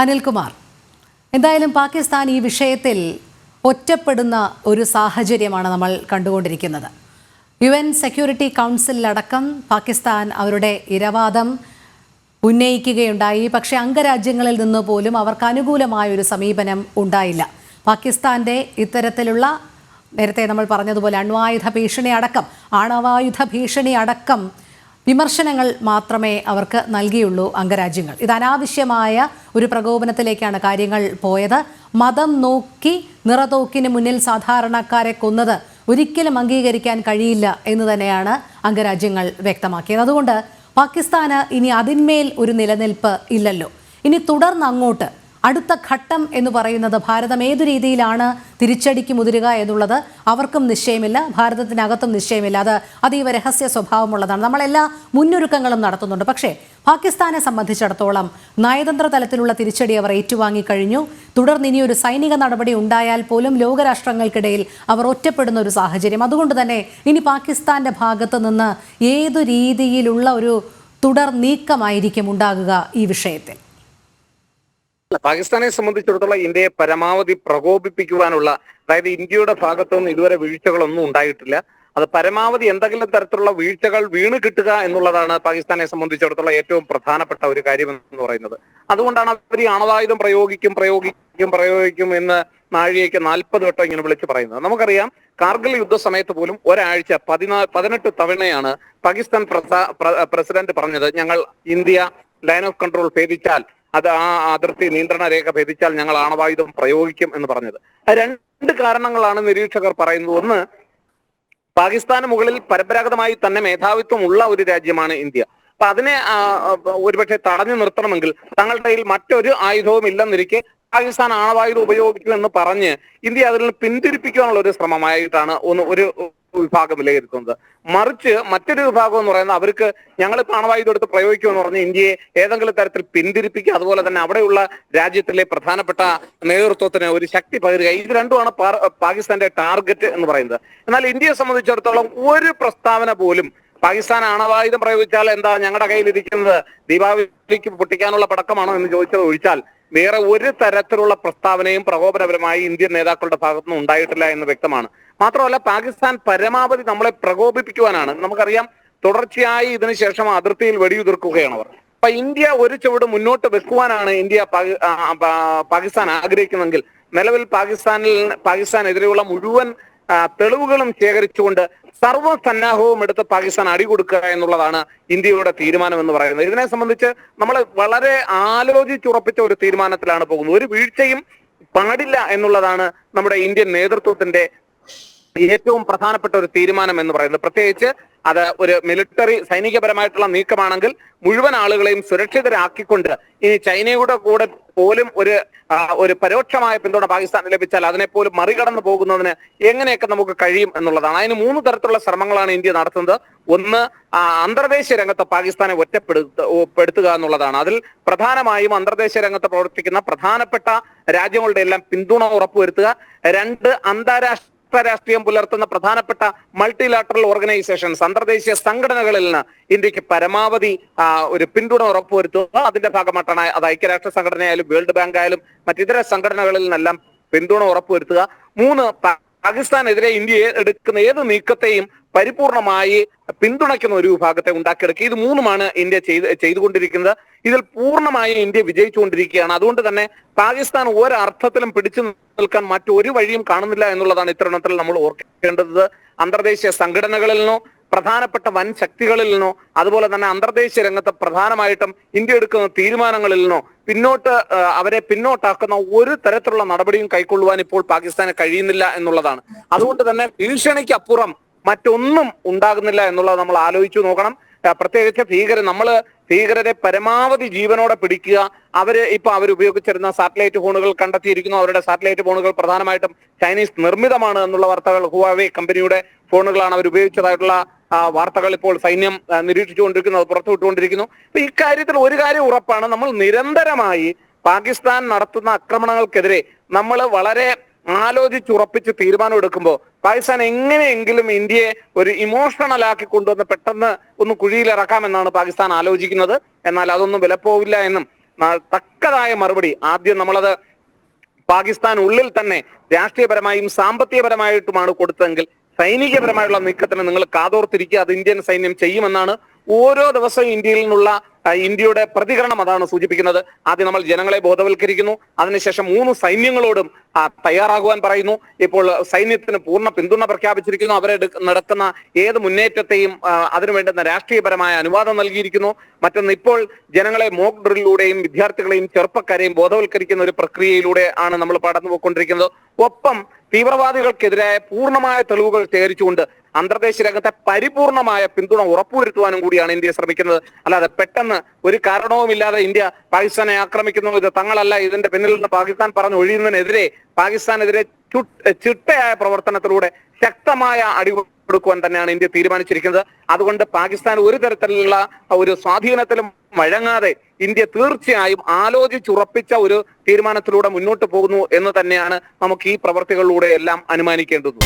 അനിൽകുമാർ എന്തായാലും പാകിസ്ഥാൻ ഈ വിഷയത്തിൽ ഒറ്റപ്പെടുന്ന ഒരു സാഹചര്യമാണ് നമ്മൾ കണ്ടുകൊണ്ടിരിക്കുന്നത്. യു എൻ സെക്യൂരിറ്റി കൗൺസിലടക്കം പാകിസ്ഥാൻ അവരുടെ ഇരവാദം ഉന്നയിക്കുകയുണ്ടായി. പക്ഷേ അംഗരാജ്യങ്ങളിൽ നിന്ന് പോലും അവർക്ക് അനുകൂലമായ ഒരു സമീപനം ഉണ്ടായില്ല. പാകിസ്ഥാന്റെ ഇത്തരത്തിലുള്ള നേരത്തെ നമ്മൾ പറഞ്ഞതുപോലെ അണ്വായുധ ഭീഷണി അടക്കം ആണവായുധ ഭീഷണി അടക്കം വിമർശനങ്ങൾ മാത്രമേ അവർക്ക് നൽകിയുള്ളൂ അംഗരാജ്യങ്ങൾ. ഇത് അനാവശ്യമായ ഒരു പ്രകോപനത്തിലേക്കാണ് കാര്യങ്ങൾ പോയത്. മതം നോക്കി നിറതോക്കിന് മുന്നിൽ സാധാരണക്കാരെ കൊന്നത് ഒരിക്കലും അംഗീകരിക്കാൻ കഴിയില്ല എന്ന് തന്നെയാണ് അംഗരാജ്യങ്ങൾ വ്യക്തമാക്കിയത്. അതുകൊണ്ട് പാകിസ്ഥാന് ഇനി അതിന്മേൽ ഒരു നിലനിൽപ്പ് ഇല്ലല്ലോ. ഇനി തുടർന്ന് അങ്ങോട്ട് അടുത്ത ഘട്ടം എന്ന് പറയുന്നത് ഭാരതം ഏതു രീതിയിലാണ് തിരിച്ചടിക്ക് മുതിരുക എന്നുള്ളത് അവർക്കും നിശ്ചയമില്ല ഭാരതത്തിനകത്തും നിശ്ചയമില്ല. അത് അതീവ രഹസ്യ സ്വഭാവമുള്ളതാണ്. നമ്മളെല്ലാ മുന്നൊരുക്കങ്ങളും നടത്തുന്നുണ്ട്. പക്ഷേ പാകിസ്ഥാനെ സംബന്ധിച്ചിടത്തോളം നയതന്ത്ര തലത്തിലുള്ള തിരിച്ചടി അവർ ഏറ്റുവാങ്ങിക്കഴിഞ്ഞു തുടർന്ന് ഇനിയൊരു സൈനിക നടപടി ഉണ്ടായാൽ പോലും ലോകരാഷ്ട്രങ്ങൾക്കിടയിൽ അവർ ഒറ്റപ്പെടുന്ന ഒരു സാഹചര്യം. അതുകൊണ്ട് തന്നെ ഇനി പാകിസ്ഥാന്റെ ഭാഗത്ത് നിന്ന് ഏതു രീതിയിലുള്ള ഒരു തുടർ നീക്കമായിരിക്കും ഉണ്ടാകുക ഈ വിഷയത്തിൽ. പാകിസ്ഥാനെ സംബന്ധിച്ചിടത്തോളം ഇന്ത്യയെ പരമാവധി പ്രകോപിപ്പിക്കുവാനുള്ള അതായത് ഇന്ത്യയുടെ ഭാഗത്തുനിന്ന് ഇതുവരെ വീഴ്ചകളൊന്നും ഉണ്ടായിട്ടില്ല. അത് പരമാവധി എന്തെങ്കിലും തരത്തിലുള്ള വീഴ്ചകൾ വീണ് കിട്ടുക എന്നുള്ളതാണ് പാകിസ്ഥാനെ സംബന്ധിച്ചിടത്തോളം ഏറ്റവും പ്രധാനപ്പെട്ട ഒരു കാര്യം എന്ന് പറയുന്നത്. അതുകൊണ്ടാണ് അവർ ഈ ആണവായുധം പ്രയോഗിക്കും പ്രയോഗിക്കും പ്രയോഗിക്കും എന്ന് നാഴികയ്ക്ക് നാൽപ്പത് വട്ടം ഇങ്ങനെ വിളിച്ച് പറയുന്നത്. നമുക്കറിയാം കാർഗിൽ യുദ്ധ സമയത്ത് പോലും ഒരാഴ്ച പതിനാ പതിനെട്ട് തവണയാണ് പാകിസ്ഥാൻ പ്രസ- പ്രസിഡന്റ് പറഞ്ഞത് ഞങ്ങൾ ഇന്ത്യ ലൈൻ ഓഫ് കൺട്രോൾ ഭേദിച്ചാൽ അത് ആ അതിർത്തി നിയന്ത്രണ രേഖ ഭേദിച്ചാൽ ഞങ്ങൾ ആണവായുധം പ്രയോഗിക്കും എന്ന് പറഞ്ഞത്. രണ്ട് കാരണങ്ങളാണ് നിരീക്ഷകർ പറയുന്നത്. ഒന്ന് പാകിസ്ഥാന് മുകളിൽ പരമ്പരാഗതമായി തന്നെ മേധാവിത്വം ഉള്ള ഒരു രാജ്യമാണ് ഇന്ത്യ. അപ്പൊ അതിനെ ഒരുപക്ഷെ തടഞ്ഞു നിർത്തണമെങ്കിൽ തങ്ങളുടെ കയ്യിൽ മറ്റൊരു ആയുധവും ഇല്ലെന്നിരിക്കെ പാകിസ്ഥാൻ ആണവായുധം ഉപയോഗിക്കുമെന്ന് പറഞ്ഞ് ഇന്ത്യ അതിൽ നിന്ന് പിന്തിരിപ്പിക്കാനുള്ള ഒരു ശ്രമമായിട്ടാണ് ഒന്ന് ഒരു വിഭാഗം വിലയിരുത്തുന്നത് മറിച്ച് മറ്റൊരു വിഭാഗം എന്ന് പറയുന്നത് അവർക്ക് ഞങ്ങൾ ആണവായുധം എടുത്ത് പ്രയോഗിക്കുമെന്ന് പറഞ്ഞ് ഇന്ത്യയെ ഏതെങ്കിലും തരത്തിൽ പിന്തിരിപ്പിക്കുക അതുപോലെ തന്നെ അവിടെയുള്ള രാജ്യത്തിലെ പ്രധാനപ്പെട്ട നേതൃത്വത്തിന് ഒരു ശക്തി പകരുക. ഇത് രണ്ടുമാണ് പാകിസ്ഥാന്റെ ടാർഗറ്റ് എന്ന് പറയുന്നത്. എന്നാൽ ഇന്ത്യയെ സംബന്ധിച്ചിടത്തോളം ഒരു പ്രസ്താവന പോലും പാകിസ്ഥാൻ ആണവായുധം പ്രയോഗിച്ചാൽ എന്താ ഞങ്ങളുടെ കയ്യിലിരിക്കുന്നത്? ദീപാവലിക്ക് പൊട്ടിക്കാനുള്ള പടക്കമാണോ എന്ന് ചോദിച്ചത് ഒഴിച്ചാൽ വേറെ ഒരു തരത്തിലുള്ള പ്രസ്താവനയും പ്രകോപനപരമായി ഇന്ത്യൻ നേതാക്കളുടെ ഭാഗത്തുനിന്ന് ഉണ്ടായിട്ടില്ല എന്ന് വ്യക്തമാണ്. മാത്രമല്ല പാകിസ്ഥാൻ പരമാവധി നമ്മളെ പ്രകോപിപ്പിക്കുവാനാണ്. നമുക്കറിയാം തുടർച്ചയായി ഇതിനുശേഷം അതിർത്തിയിൽ വെടിയുതിർക്കുകയാണ് അവർ. അപ്പൊ ഇന്ത്യ ഒരു ചുവട് മുന്നോട്ട് വെക്കുവാനാണ് ഇന്ത്യ പാകിസ്ഥാൻ ആഗ്രഹിക്കുന്നതെങ്കിൽ നിലവിൽ പാകിസ്ഥാനിൽ പാകിസ്ഥാനെതിരെയുള്ള മുഴുവൻ തെളിവുകളും ശേഖരിച്ചുകൊണ്ട് സർവസന്നാഹവും എടുത്ത് പാകിസ്ഥാൻ അടികൊടുക്കുക എന്നുള്ളതാണ് ഇന്ത്യയുടെ തീരുമാനം എന്ന് പറയുന്നത്. ഇതിനെ സംബന്ധിച്ച് നമ്മൾ വളരെ ആലോചിച്ചുറപ്പിച്ച ഒരു തീരുമാനത്തിലാണ് പോകുന്നത്. ഒരു വീഴ്ചയും പാടില്ല എന്നുള്ളതാണ് നമ്മുടെ ഇന്ത്യൻ നേതൃത്വത്തിന്റെ ഏറ്റവും പ്രധാനപ്പെട്ട ഒരു തീരുമാനം എന്ന് പറയുന്നത് പ്രത്യേകിച്ച് അത് ഒരു മിലിറ്ററി സൈനികപരമായിട്ടുള്ള നീക്കമാണെങ്കിൽ മുഴുവൻ ആളുകളെയും സുരക്ഷിതരാക്കിക്കൊണ്ട് ഇനി ചൈനയുടെ കൂടെ പോലും ഒരു ഒരു പരോക്ഷമായ പിന്തുണ പാകിസ്ഥാന് ലഭിച്ചാൽ അതിനെ പോലും മറികടന്നു പോകുന്നതിന് എങ്ങനെയൊക്കെ നമുക്ക് കഴിയും എന്നുള്ളതാണ്. അതിന് മൂന്ന് തരത്തിലുള്ള ശ്രമങ്ങളാണ് ഇന്ത്യ നടത്തുന്നത്. ഒന്ന് അന്തർദേശീയ രംഗത്ത് പാകിസ്ഥാനെ ഒറ്റപ്പെടുത്തുക എന്നുള്ളതാണ്. അതിൽ പ്രധാനമായും അന്തർദേശീയ രംഗത്ത് പ്രവർത്തിക്കുന്ന പ്രധാനപ്പെട്ട രാജ്യങ്ങളുടെ എല്ലാം പിന്തുണ ഉറപ്പുവരുത്തുക. രണ്ട് അന്താരാഷ്ട്ര രാഷ്ട്രീയം പുലർത്തുന്ന പ്രധാനപ്പെട്ട മൾട്ടിലാറ്ററൽ ഓർഗനൈസേഷൻസ് അന്തർദേശീയ സംഘടനകളിൽ നിന്ന് ഇന്ത്യയ്ക്ക് പരമാവധി ഒരു പിന്തുണ ഉറപ്പുവരുത്തുക അതിന്റെ ഭാഗമായിട്ടാണ് അത് ഐക്യരാഷ്ട്ര സംഘടനയായാലും വേൾഡ് ബാങ്ക് ആയാലും മറ്റിതര സംഘടനകളിൽ നിന്നെല്ലാം പിന്തുണ ഉറപ്പുവരുത്തുക. മൂന്ന് പാകിസ്ഥാനെതിരെ ഇന്ത്യയെ എടുക്കുന്ന ഏത് നീക്കത്തെയും പരിപൂർണമായി പിന്തുണയ്ക്കുന്ന ഒരു വിഭാഗത്തെ ഉണ്ടാക്കിയെടുക്കുക. ഇത് മൂന്നുമാണ് ഇന്ത്യ ചെയ്ത് ചെയ്തുകൊണ്ടിരിക്കുന്നത്. ഇതിൽ പൂർണമായി ഇന്ത്യ വിജയിച്ചുകൊണ്ടിരിക്കുകയാണ്. അതുകൊണ്ട് തന്നെ പാകിസ്ഥാൻ ഒരർത്ഥത്തിലും പിടിച്ചു നിൽക്കാൻ മറ്റൊരു വഴിയും കാണുന്നില്ല എന്നുള്ളതാണ് ഇത്തരുണത്തിൽ നമ്മൾ ഓർക്കേണ്ടത്. അന്തർദേശീയ സംഘടനകളിൽ നിന്നോ പ്രധാനപ്പെട്ട വൻ ശക്തികളിൽ നിന്നോ അതുപോലെ തന്നെ അന്തർദേശീയ രംഗത്ത് പ്രധാനമായിട്ടും ഇന്ത്യ എടുക്കുന്ന തീരുമാനങ്ങളിൽ നിന്നോ പിന്നോട്ട് അവരെ പിന്നോട്ടാക്കുന്ന ഒരു തരത്തിലുള്ള നടപടിയും കൈക്കൊള്ളുവാൻ ഇപ്പോൾ പാകിസ്ഥാന് കഴിയുന്നില്ല എന്നുള്ളതാണ്. അതുകൊണ്ട് തന്നെ ഭീഷണിക്ക് അപ്പുറം മറ്റൊന്നും ഉണ്ടാകുന്നില്ല എന്നുള്ളത് നമ്മൾ ആലോചിച്ചു നോക്കണം. പ്രത്യേകിച്ച് ഭീകരർ നമ്മൾ ഭീകരരെ പരമാവധി ജീവനോടെ പിടിക്കുക. അവർ ഇപ്പൊ അവർ ഉപയോഗിച്ചിരുന്ന സാറ്റലൈറ്റ് ഫോണുകൾ കണ്ടെത്തിയിരിക്കുന്നു. അവരുടെ സാറ്റലൈറ്റ് ഫോണുകൾ പ്രധാനമായിട്ടും ചൈനീസ് നിർമ്മിതമാണ് എന്നുള്ള വാർത്തകൾ ഹുവാവേ കമ്പനിയുടെ ഫോണുകളാണ് അവർ ഉപയോഗിച്ചതായിട്ടുള്ള വാർത്തകൾ ഇപ്പോൾ സൈന്യം നിരീക്ഷിച്ചുകൊണ്ടിരിക്കുന്നത് പുറത്തുവിട്ടുകൊണ്ടിരിക്കുന്നു. അപ്പൊ ഇക്കാര്യത്തിൽ ഒരു കാര്യം ഉറപ്പാണ്. നമ്മൾ നിരന്തരമായി പാകിസ്ഥാൻ നടത്തുന്ന ആക്രമണങ്ങൾക്കെതിരെ നമ്മൾ വളരെ ആലോചിച്ചുറപ്പിച്ച് തീരുമാനം എടുക്കുമ്പോൾ പാകിസ്ഥാൻ എങ്ങനെയെങ്കിലും ഇന്ത്യയെ ഒരു ഇമോഷണൽ ആക്കി കൊണ്ടുവന്ന് പെട്ടെന്ന് ഒന്ന് കുഴിയിലിറക്കാമെന്നാണ് പാകിസ്ഥാൻ ആലോചിക്കുന്നത്. എന്നാൽ അതൊന്നും വിലപ്പോവില്ല എന്നും തക്കതായ മറുപടി. ആദ്യം നമ്മളത് പാകിസ്ഥാൻ ഉള്ളിൽ തന്നെ രാഷ്ട്രീയപരമായും സാമ്പത്തികപരമായിട്ടുമാണ് കൊടുത്തതെങ്കിൽ സൈനികപരമായുള്ള നീക്കത്തിന് നിങ്ങൾ കാതോർത്തിരിക്കുക. അത് ഇന്ത്യൻ സൈന്യം ചെയ്യുമെന്നാണ് ഓരോ ദിവസവും ഇന്ത്യയിൽ നിന്നുള്ള ഇന്ത്യയുടെ പ്രതികരണം അതാണ് സൂചിപ്പിക്കുന്നത്. ആദ്യം നമ്മൾ ജനങ്ങളെ ബോധവൽക്കരിക്കുന്നു. അതിനുശേഷം മൂന്ന് സൈന്യങ്ങളോടും തയ്യാറാകുവാൻ പറയുന്നു. ഇപ്പോൾ സൈന്യത്തിന് പൂർണ പിന്തുണ പ്രഖ്യാപിച്ചിരിക്കുന്നു. അവരെ നടക്കുന്ന ഏത് മുന്നേറ്റത്തെയും അതിനുവേണ്ടുന്ന അതിനു വേണ്ടുന്ന രാഷ്ട്രീയപരമായ അനുവാദം നൽകിയിരിക്കുന്നു. മറ്റൊന്ന് ഇപ്പോൾ ജനങ്ങളെ മോക്ക് ഡ്രില്ലിലൂടെയും വിദ്യാർത്ഥികളെയും ചെറുപ്പക്കാരെയും ബോധവൽക്കരിക്കുന്ന ഒരു പ്രക്രിയയിലൂടെ ആണ് നമ്മൾ കടന്നു പോയിക്കൊണ്ടിരിക്കുന്നത് ഒപ്പം തീവ്രവാദികൾക്കെതിരായ പൂർണമായ തെളിവുകൾ ശേഖരിച്ചുകൊണ്ട് അന്തർദേശീയ രംഗത്തെ പരിപൂർണമായ പിന്തുണ ഉറപ്പുവരുത്തുവാനും കൂടിയാണ് ഇന്ത്യ ശ്രമിക്കുന്നത്. അല്ലാതെ പെട്ടെന്ന് ഒരു കാരണവുമില്ലാതെ ഇന്ത്യ പാകിസ്ഥാനെ ആക്രമിക്കുന്നു. ഇത് തങ്ങളല്ല ഇതിന്റെ പിന്നിൽ നിന്ന് പാകിസ്ഥാൻ പറഞ്ഞു ഒഴിയുന്നതിനെതിരെ പാകിസ്ഥാനെതിരെ ചുട്ട് ചിട്ടയായ പ്രവർത്തനത്തിലൂടെ ശക്തമായ അടി കൊടുക്കുവാൻ തന്നെയാണ് ഇന്ത്യ തീരുമാനിച്ചിരിക്കുന്നത്. അതുകൊണ്ട് പാകിസ്ഥാൻ ഒരു തരത്തിലുള്ള ഒരു സ്വാധീനത്തിലും വഴങ്ങാതെ ഇന്ത്യ തീർച്ചയായും ആലോചിച്ചുറപ്പിച്ച ഒരു തീരുമാനത്തിലൂടെ മുന്നോട്ട് പോകുന്നു എന്ന് തന്നെയാണ് നമുക്ക് ഈ പ്രവർത്തികളിലൂടെ എല്ലാം അനുമാനിക്കേണ്ടത്.